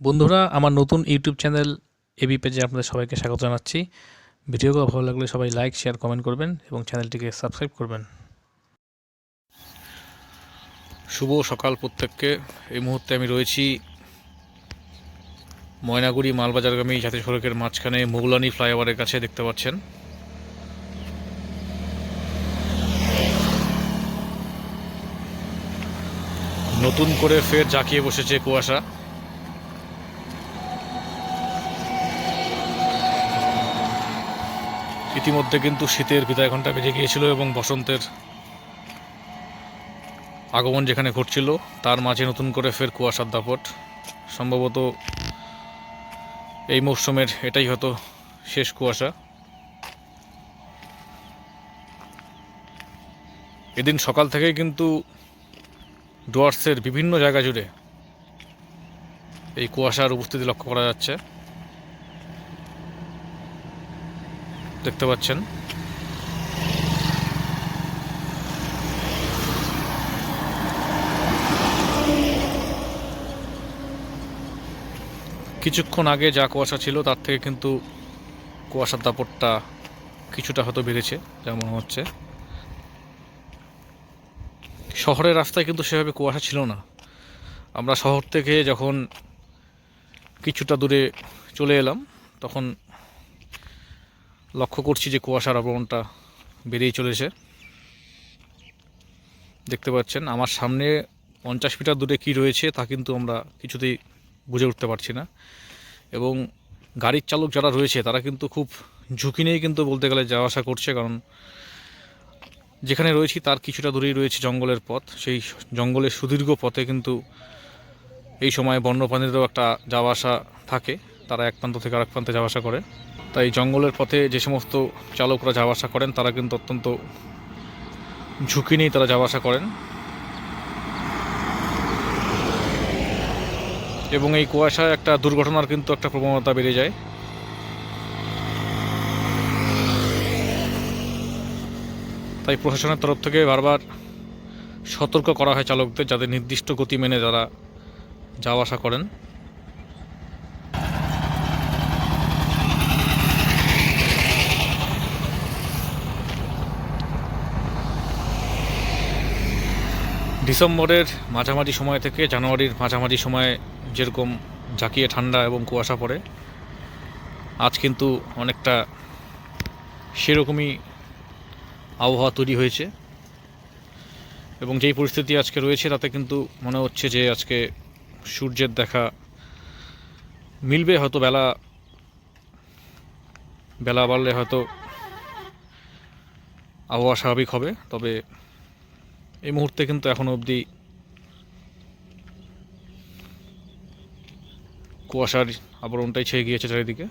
বন্ধুরা, আমার নতুন ইউটিউব চ্যানেল এবি পেজে আপনাদের সবাইকে স্বাগত জানাচ্ছি। ভিডিওগুলো ভালো লাগলে সবাই লাইক, শেয়ার, কমেন্ট করবেন এবং চ্যানেলটিকে সাবস্ক্রাইব করবেন। শুভ সকাল প্রত্যেককে। এই মুহূর্তে আমি রয়েছি ময়নাগুড়ি মালবাজারগামী জাতীয় সড়কের মাঝখানে মোগলানি ফ্লাইওভারের কাছে, দেখতে পাচ্ছেন। নতুন করে ফের জাঁকিয়ে বসেছে কুয়াশা। ইতিমধ্যে কিন্তু শীতের বিদায় ঘণ্টা বেজে গিয়েছিল এবং বসন্তের আগমন যেখানে ঘটছিল, তার মাঝে নতুন করে ফের কুয়াশার দাপট। সম্ভবত এই মৌসুমের এটাই হয়তো শেষ কুয়াশা। এদিন সকাল থেকেই কিন্তু ডুয়ার্সের বিভিন্ন জায়গা জুড়ে এই কুয়াশার উপস্থিতি লক্ষ্য করা যাচ্ছে। দেখতে পাচ্ছেন। কিছুক্ষণ আগে যা কুয়াশা ছিল, তার থেকে কিন্তু কুয়াশার দাপটটা কিছুটা হয়তো বেড়েছে যেমন হচ্ছে। শহরের রাস্তায় কিন্তু সেভাবে কুয়াশা ছিল না। আমরা শহর থেকে যখন কিছুটা দূরে চলে এলাম, তখন লক্ষ্য করছি যে কুয়াশার আবরণটা বেড়েই চলেছে। দেখতে পাচ্ছেন, আমার সামনে পঞ্চাশ মিটার দূরে কি রয়েছে তা কিন্তু আমরা কিছুতেই বুঝে উঠতে পারছি না। এবং গাড়ির চালক যারা রয়েছে, তারা কিন্তু খুব ঝুঁকি নিয়েই কিন্তু বলতে গেলে যাওয়া আসা করছে, কারণ যেখানে রয়েছি তার কিছুটা দূরেই রয়েছে জঙ্গলের পথ। সেই জঙ্গলের সুদীর্ঘ পথে কিন্তু এই সময় বন্যপ্রাণীদেরও একটা যাওয়া আসা থাকে। তারা এক প্রান্ত থেকে আরেক প্রান্তে যাওয়া আসা করে। তাই জঙ্গলের পথে যে সমস্ত চালকরা যাওয়া আসা করেন, তারা কিন্তু অত্যন্ত ঝুঁকি নিয়েই তারা যাওয়া আসা করেন। এবং এই কুয়াশায় একটা দুর্ঘটনার কিন্তু একটা প্রবণতা বেড়ে যায়। তাই প্রশাসনের তরফ থেকে বারবার সতর্ক করা হয় চালকদের যাদের নির্দিষ্ট গতি মেনে যারা যাওয়া আসা করেন। ডিসেম্বরের মাঝামাঝি সময় থেকে জানুয়ারির মাঝামাঝি সময়ে যেরকম জাঁকিয়ে ঠান্ডা এবং কুয়াশা পড়ে, আজ কিন্তু অনেকটা সেরকমই আবহাওয়া তৈরি হয়েছে। এবং যেই পরিস্থিতি আজকে রয়েছে, তাতে কিন্তু মনে হচ্ছে যে আজকে সূর্যের দেখা মিলবে, হয়তো বেলা বেলা বাড়লে হয়তো আবহাওয়া স্বাভাবিক হবে। তবে এই মুহূর্তে কিন্তু এখনও অবধি কুয়াশার আবরণটাই ছেয়ে গিয়েছে চারিদিকে।